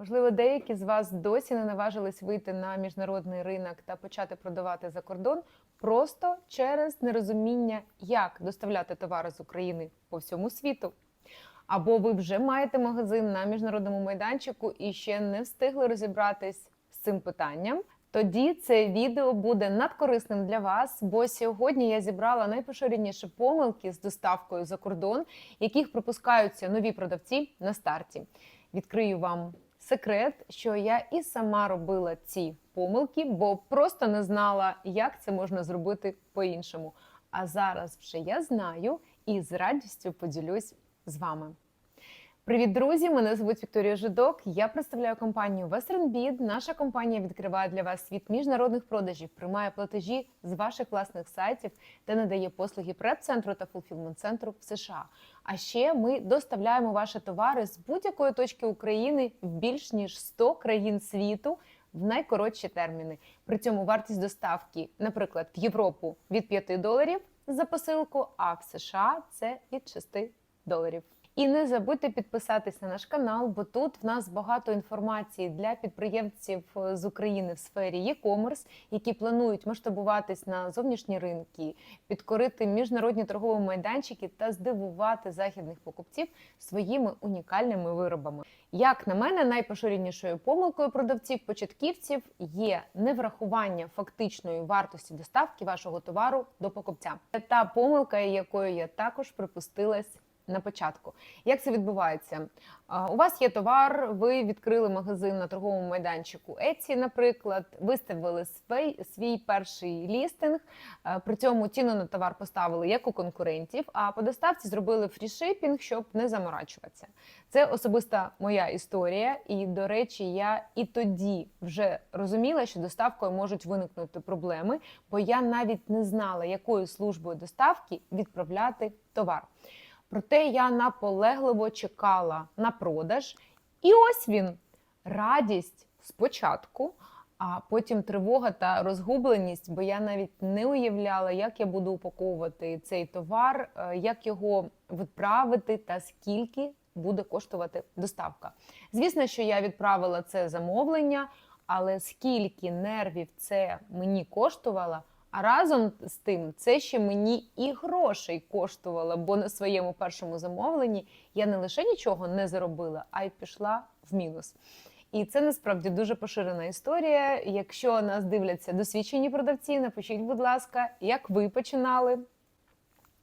Можливо, деякі з вас досі не наважились вийти на міжнародний ринок та почати продавати за кордон просто через нерозуміння, як доставляти товари з України по всьому світу. Або ви вже маєте магазин на міжнародному майданчику і ще не встигли розібратись з цим питанням. Тоді це відео буде надкорисним для вас, бо сьогодні я зібрала найпоширеніші помилки з доставкою за кордон, яких пропускаються нові продавці на старті. Відкрию вам секрет, що я і сама робила ці помилки, бо просто не знала, як це можна зробити по-іншому. А зараз вже я знаю і з радістю поділюсь з вами. Привіт, друзі! Мене звуть Вікторія Жидок. Я представляю компанію WesternBid. Наша компанія відкриває для вас світ міжнародних продажів, приймає платежі з ваших власних сайтів та надає послуги преп-центру та фулфілмент-центру в США. А ще ми доставляємо ваші товари з будь-якої точки України в більш ніж 100 країн світу в найкоротші терміни. При цьому вартість доставки, наприклад, в Європу від 5 доларів за посилку, а в США це від 6 доларів. І не забудьте підписатись на наш канал, бо тут в нас багато інформації для підприємців з України в сфері e-commerce, які планують масштабуватись на зовнішні ринки, підкорити міжнародні торгові майданчики та здивувати західних покупців своїми унікальними виробами. Як на мене, найпоширенішою помилкою продавців-початківців є неврахування фактичної вартості доставки вашого товару до покупця. Це та помилка, якою я також припустилась на початку. Як це відбувається? У вас є товар, ви відкрили магазин на торговому майданчику Etsy, наприклад, виставили свій, свій перший лістинг, при цьому ціну на товар поставили як у конкурентів, а по доставці зробили фрішипінг, щоб не заморачуватися. Це особиста моя історія, і, до речі, я і тоді вже розуміла, що доставкою можуть виникнути проблеми, бо я навіть не знала, якою службою доставки відправляти товар. Проте я наполегливо чекала на продаж, і ось він радість спочатку, а потім тривога та розгубленість, бо я навіть не уявляла, як я буду упаковувати цей товар, е, як його відправити та скільки буде коштувати доставка. Звісно, що я відправила це замовлення, але скільки нервів це мені коштувало. А разом з тим, це ще мені і грошей коштувало, бо на своєму першому замовленні я не лише нічого не заробила, а й пішла в мінус. І це насправді дуже поширена історія. Якщо нас дивляться досвідчені продавці, напишіть, будь ласка, як ви починали.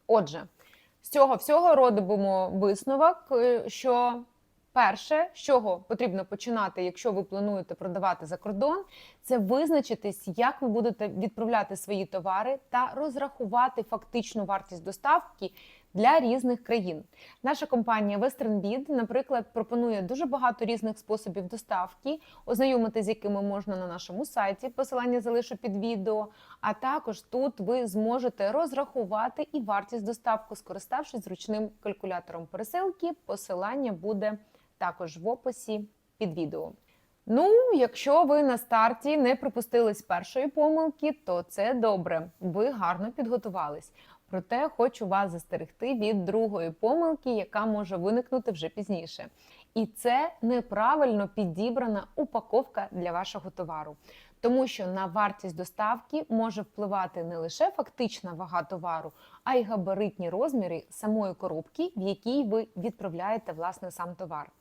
Отже, з цього всього робимо висновок, е, що Перше, з чого потрібно починати, якщо ви плануєте продавати за кордон, це визначитись, як ви будете відправляти свої товари та розрахувати фактичну вартість доставки для різних країн. Наша компанія WesternBid, наприклад, пропонує дуже багато різних способів доставки, ознайомити з якими можна на нашому сайті. Посилання залишу під відео. А також тут ви зможете розрахувати і вартість доставки, скориставшись зручним калькулятором пересилки. Посилання буде також в описі під відео. Ну, якщо ви на старті не припустились першої помилки, то це добре. Ви гарно підготувались. Проте хочу вас застерегти від другої помилки, яка може виникнути вже пізніше. І це неправильно підібрана упаковка для вашого товару. Тому що на вартість доставки може впливати не лише фактична вага товару, а й габаритні розміри самої коробки, в якій ви відправляєте власне сам товар.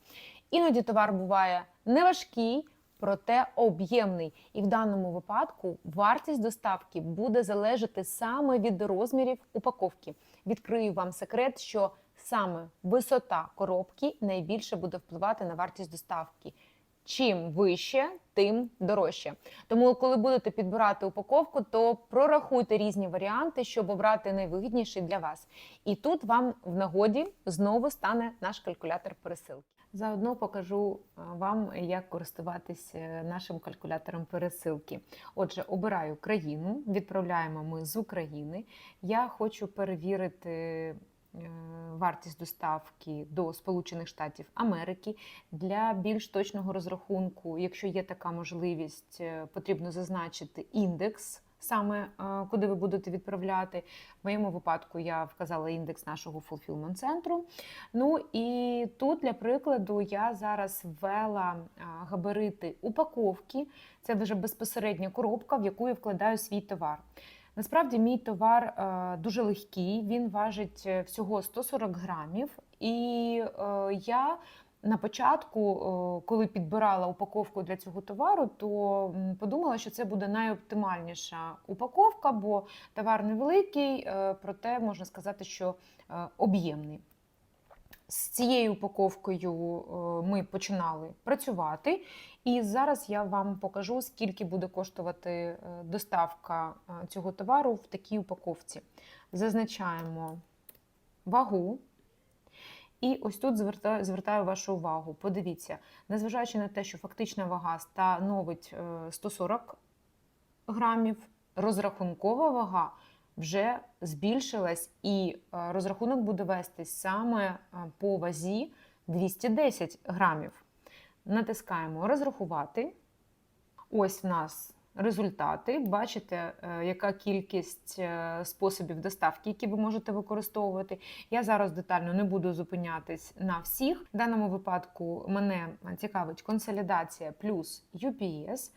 Іноді товар буває неважкий, проте об'ємний. І в даному випадку вартість доставки буде залежати саме від розмірів упаковки. Відкрию вам секрет, що саме висота коробки найбільше буде впливати на вартість доставки. Чим вище, тим дорожче. Тому, коли будете підбирати упаковку, то прорахуйте різні варіанти, щоб обрати найвигідніший для вас. І тут вам в нагоді знову стане наш калькулятор пересилки. Заодно покажу вам, як користуватись е, нашим калькулятором пересилки. Отже, обираю країну, відправляємо ми з України. Я хочу перевірити. Вартість доставки до Сполучених Штатів Америки для більш точного розрахунку, якщо є така можливість, потрібно зазначити індекс саме е, куди ви будете відправляти. В моєму випадку я вказала індекс нашого fulfillment центру. Ну і тут, для прикладу, я зараз ввела е, габарити упаковки. Це вже безпосередня коробка, в яку я вкладаю свій товар. Насправді, мій товар е, дуже легкий, він важить е, всього 140 грамів. І е, я на початку, коли підбирала упаковку для цього товару, то подумала, що це буде найоптимальніша упаковка, бо товар невеликий, проте можна сказати, що об'ємний. З цією упаковкою е, ми починали працювати, і зараз я вам покажу, скільки буде коштувати е, доставка е, цього товару в такій упаковці. Зазначаємо вагу. І ось тут звертаю, вашу увагу. Подивіться, незважаючи на те, що фактична вага становить е, 140 грамів, розрахункова вага вже збільшилась, і е, розрахунок буде вестись саме е, по вазі 210 грамів. Натискаємо розрахувати. Ось в нас результати. Бачите, е, яка кількість способів доставки, які ви можете використовувати. Я зараз детально не буду зупинятись на всіх. В даному випадку мене цікавить консолідація плюс UPS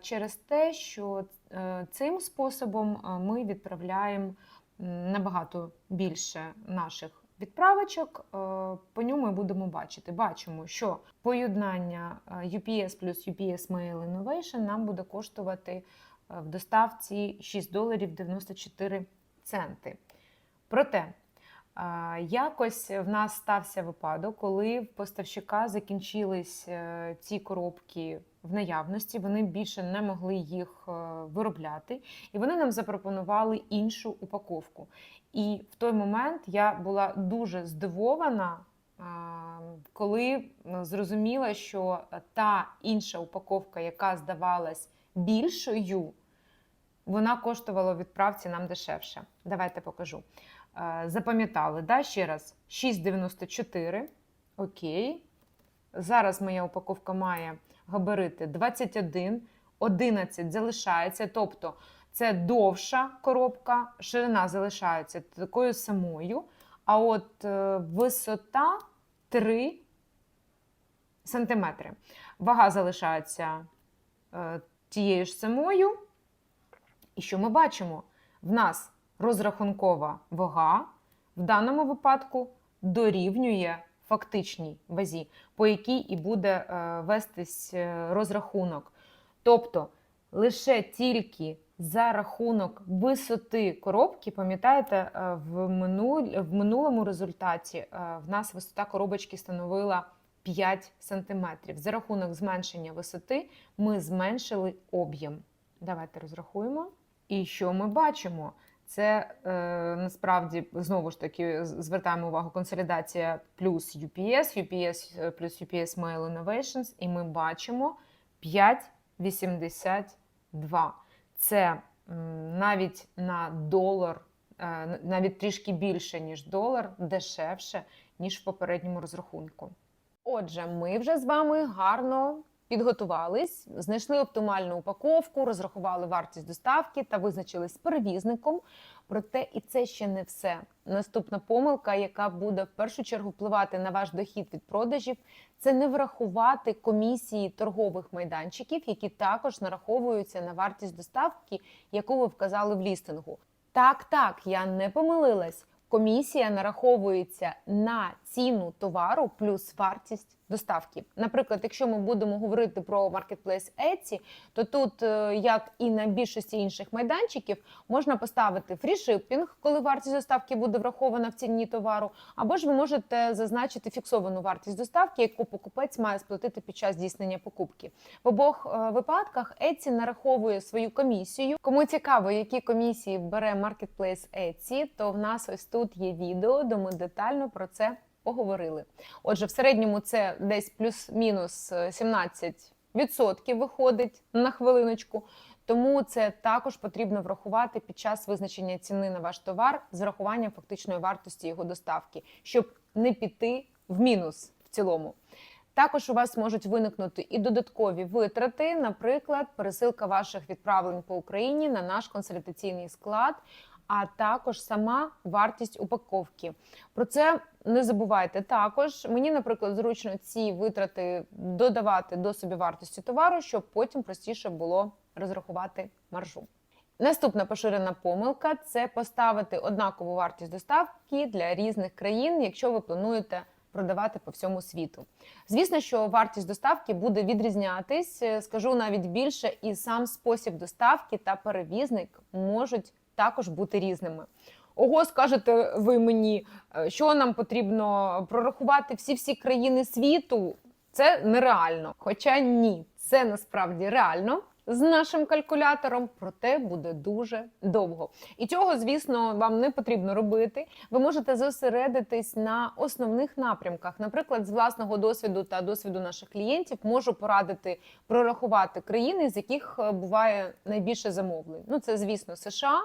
через те, що е, цим способом е, ми відправляємо набагато більше наших відправочок. Е, По ньому і будемо бачити. Бачимо, що поєднання е, UPS плюс UPS Mail Innovation нам буде коштувати е, в доставці 6 доларів 94 центи. Проте, е, якось в нас стався випадок, коли в поставщика закінчились е, ці коробки в наявності, вони більше не могли їх е, виробляти, і вони нам запропонували іншу упаковку. І в той момент я була дуже здивована, коли зрозуміла, що та інша упаковка, яка здавалась більшою, вона коштувала відправці нам дешевше. Давайте покажу. Е, Запам'ятали, да? ще раз, 6,94. Окей. Зараз моя упаковка має габарити 21, 11 залишається. Тобто це довша коробка, ширина залишається такою самою. А от е, висота 3 сантиметри. Вага залишається е, тією ж самою. І що ми бачимо? В нас розрахункова вага в даному випадку дорівнює фактичній вазі, по якій і буде е, вестись е, розрахунок. Тобто лише тільки за рахунок висоти коробки, пам'ятаєте, е, в, в минулому результаті в нас висота коробочки становила 5 см. За рахунок зменшення висоти ми зменшили об'єм. Давайте розрахуємо. І що ми бачимо? Це е, насправді знову ж таки звертаємо увагу консолідація плюс UPS, UPS е, плюс UPS Mail Innovations, і ми бачимо 5,82. Це навіть на долар, е, навіть трішки більше, ніж долар, дешевше, ніж в попередньому розрахунку. Отже, ми вже з вами гарно підготувались, знайшли оптимальну упаковку, розрахували вартість доставки та визначились з перевізником. Проте і це ще не все. Наступна помилка, яка буде в першу чергу впливати на ваш дохід від продажів, це не врахувати комісії торгових майданчиків, які також нараховуються на вартість доставки, яку ви вказали в лістингу. Так, так, я не помилилась. Комісія нараховується на ціну товару плюс вартість доставки. Наприклад, якщо ми будемо говорити про Marketplace Etsy, то тут, е, як і на більшості інших майданчиків, можна поставити фрішипінг, коли вартість доставки буде врахована в ціні товару, або ж ви можете зазначити фіксовану вартість доставки, яку покупець має сплатити під час здійснення покупки. В обох е, випадках Etsy нараховує свою комісію. Кому цікаво, які комісії бере Marketplace Etsy, то в нас ось тут є відео, де ми детально про це поговорили. Отже, в середньому це десь плюс-мінус е, 17% виходить на хвилиночку. Тому це також потрібно врахувати під час визначення ціни на ваш товар з врахуванням фактичної вартості його доставки, щоб не піти в мінус в цілому. Також у вас можуть виникнути і додаткові витрати, наприклад, пересилка ваших відправлень по Україні на наш консультаційний склад, а також сама вартість упаковки. Про це не забувайте також. Мені, наприклад, зручно ці витрати додавати до собівартості товару, щоб потім простіше було розрахувати маржу. Наступна поширена помилка це поставити однакову вартість доставки для різних країн, якщо ви плануєте продавати по всьому світу. Звісно, що вартість доставки буде відрізнятись. Скажу навіть більше, і сам спосіб доставки та перевізник можуть також бути різними. Ого, скажете ви мені, е, що нам потрібно прорахувати всі всі країни світу? Це нереально. Хоча ні, це насправді реально з нашим калькулятором, проте буде дуже довго. І цього, звісно, вам не потрібно робити. Ви можете зосередитись на основних напрямках. Наприклад, з власного досвіду та досвіду наших клієнтів можу порадити прорахувати країни, з яких е, буває найбільше замовлень. Ну, це, звісно, США.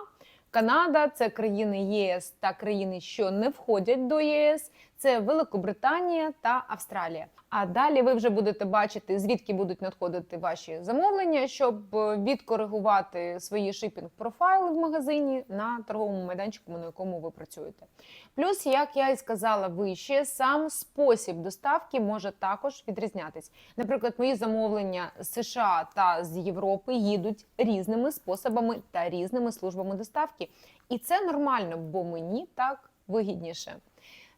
Канада, це країни ЄС та країни, що не входять до ЄС, це Великобританія та Австралія. А далі ви вже будете бачити, звідки будуть надходити ваші замовлення, щоб е, відкоригувати свої шипінг профайли в магазині на торговому майданчику, на якому ви працюєте. Плюс, як я і сказала вище, сам спосіб доставки може також відрізнятись. Наприклад, мої замовлення з США та з Європи їдуть різними способами та різними службами доставки. І це нормально, бо мені так вигідніше.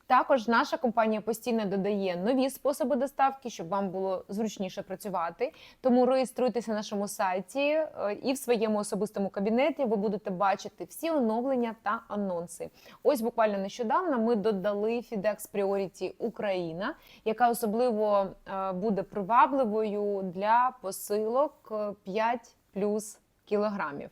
Також наша компанія постійно додає нові способи доставки, щоб вам було зручніше працювати. Тому реєструйтеся на нашому сайті е, і в своєму особистому кабінеті ви будете бачити всі оновлення та анонси. Ось буквально нещодавно ми додали FIDEX Priority Україна, яка особливо е, буде привабливою для посилок е, 5 плюс кілограмів.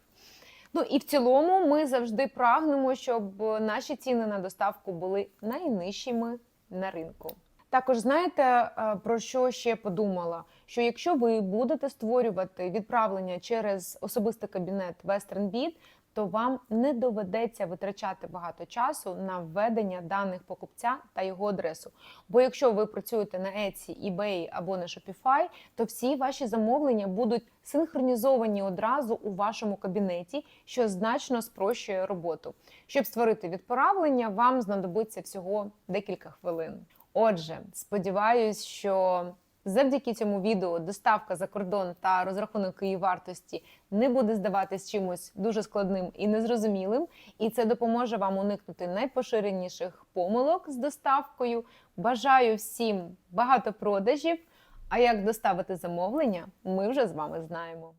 Ну і в цілому ми завжди прагнемо, щоб наші ціни на доставку були найнижчими на ринку. Також знаєте е, про що ще подумала? Що якщо ви будете створювати відправлення через особистий кабінет WesternBit, то вам не доведеться витрачати багато часу на введення даних покупця та його адресу. Бо якщо ви працюєте на Etsy, eBay або на Shopify, то всі ваші замовлення будуть синхронізовані одразу у вашому кабінеті, що значно спрощує роботу. Щоб створити відправлення, вам знадобиться всього декілька хвилин. Отже, сподіваюсь, що завдяки цьому відео доставка за кордон та розрахунок її вартості не буде здаватись чимось дуже складним і незрозумілим, і це допоможе вам уникнути найпоширеніших помилок з доставкою. Бажаю всім багато продажів. А як доставити замовлення, ми вже з вами знаємо.